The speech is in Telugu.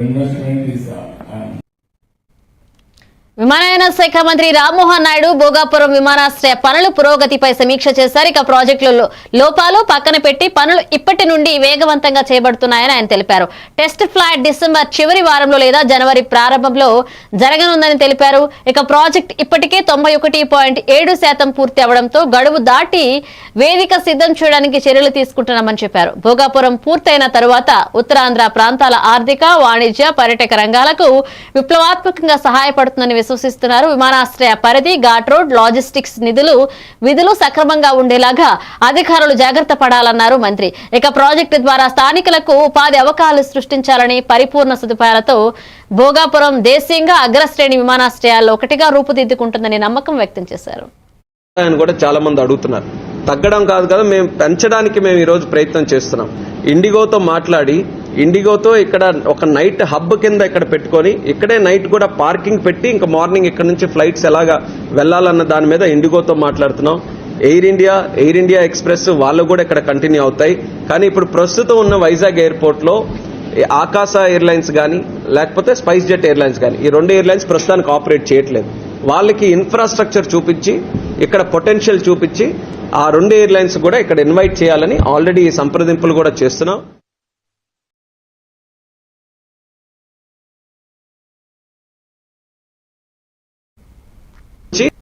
investment is uh, విమానయాన శాఖ మంత్రి రామ్మోహన్ నాయుడు భోగాపురం విమానాశ్రయ పనుల పురోగతిపై సమీక్ష చేశారు. ఇక ప్రాజెక్టులలో లోపాలు పక్కన పెట్టి పనులు ఇప్పటి నుండి వేగవంతంగా చేయబడుతున్నాయని ఆయన తెలిపారు. టెస్ట్ ఫ్లైట్ డిసెంబర్ చివరి వారంలో లేదా జనవరి ప్రారంభంలో జరగనుందని తెలిపారు. ఇక ప్రాజెక్ట్ ఇప్పటికే తొంభై ఒకటి పాయింట్ ఏడు శాతం పూర్తి అవడంతో గడువు దాటి వేదిక సిద్ధం చేయడానికి చర్యలు తీసుకుంటున్నామని చెప్పారు. భోగాపురం పూర్తయిన తరువాత ఉత్తరాంధ్ర ప్రాంతాల ఆర్థిక వాణిజ్య పర్యాటక రంగాలకు విప్లవాత్మకంగా సహాయపడుతుందని విశ్వసిస్తున్నారు విమానాశ్రయ పరిధి ఘాట్ రోడ్ లాజిస్టిక్స్ నిధులు విధులు సక్రమంగా ఉండేలాగా అధికారులు జాగ్రత్త పడాలన్నారు మంత్రి. ఇక ప్రాజెక్టు ద్వారా స్థానికులకు ఉపాధి అవకాశాలు సృష్టించాలని పరిపూర్ణ సదుపాయాలతో భోగాపురం దేశీయంగా అగ్రశ్రేణి విమానాశ్రయాల్లో ఒకటిగా రూపుదిద్దుకుంటుందని నమ్మకం వ్యక్తం చేశారు. ఆయన కూడా చాలా మంది అడుగుతున్నారు. తగ్గడం కాదు కదా మేము పెంచడానికి మేము ఈరోజు ప్రయత్నం చేస్తున్నాం. ఇండిగోతో మాట్లాడి ఇండిగోతో ఇక్కడ ఒక నైట్ హబ్ కింద ఇక్కడ పెట్టుకొని ఇక్కడే నైట్ కూడా పార్కింగ్ పెట్టి ఇంకా మార్నింగ్ ఇక్కడ నుంచి ఫ్లైట్స్ ఎలాగా వెళ్ళాలన్న దాని మీద ఇండిగోతో మాట్లాడుతున్నాం. Air India Air India Express వాళ్ళు కూడా ఇక్కడ కంటిన్యూ అవుతాయి. కానీ ఇప్పుడు ప్రస్తుతం ఉన్న వైజాగ్ ఎయిర్పోర్ట్లో ఆకాశ ఎయిర్లైన్స్ కానీ లేకపోతే స్పైస్ జెట్ ఎయిర్లైన్స్ కానీ ఈ రెండు ఎయిర్లైన్స్ ప్రస్తుతానికి ఆపరేట్ చేయట్లేదు. వాళ్ళకి ఇన్ఫ్రాస్ట్రక్చర్ చూపించి ఇక్కడ పొటెన్షియల్ చూపించి ఆ రెండు ఎయిర్లైన్స్ కూడా ఇక్కడ ఇన్వైట్ చేయాలని ఆల్రెడీ సంప్రదింపులు కూడా చేస్తున్నాం. Sí.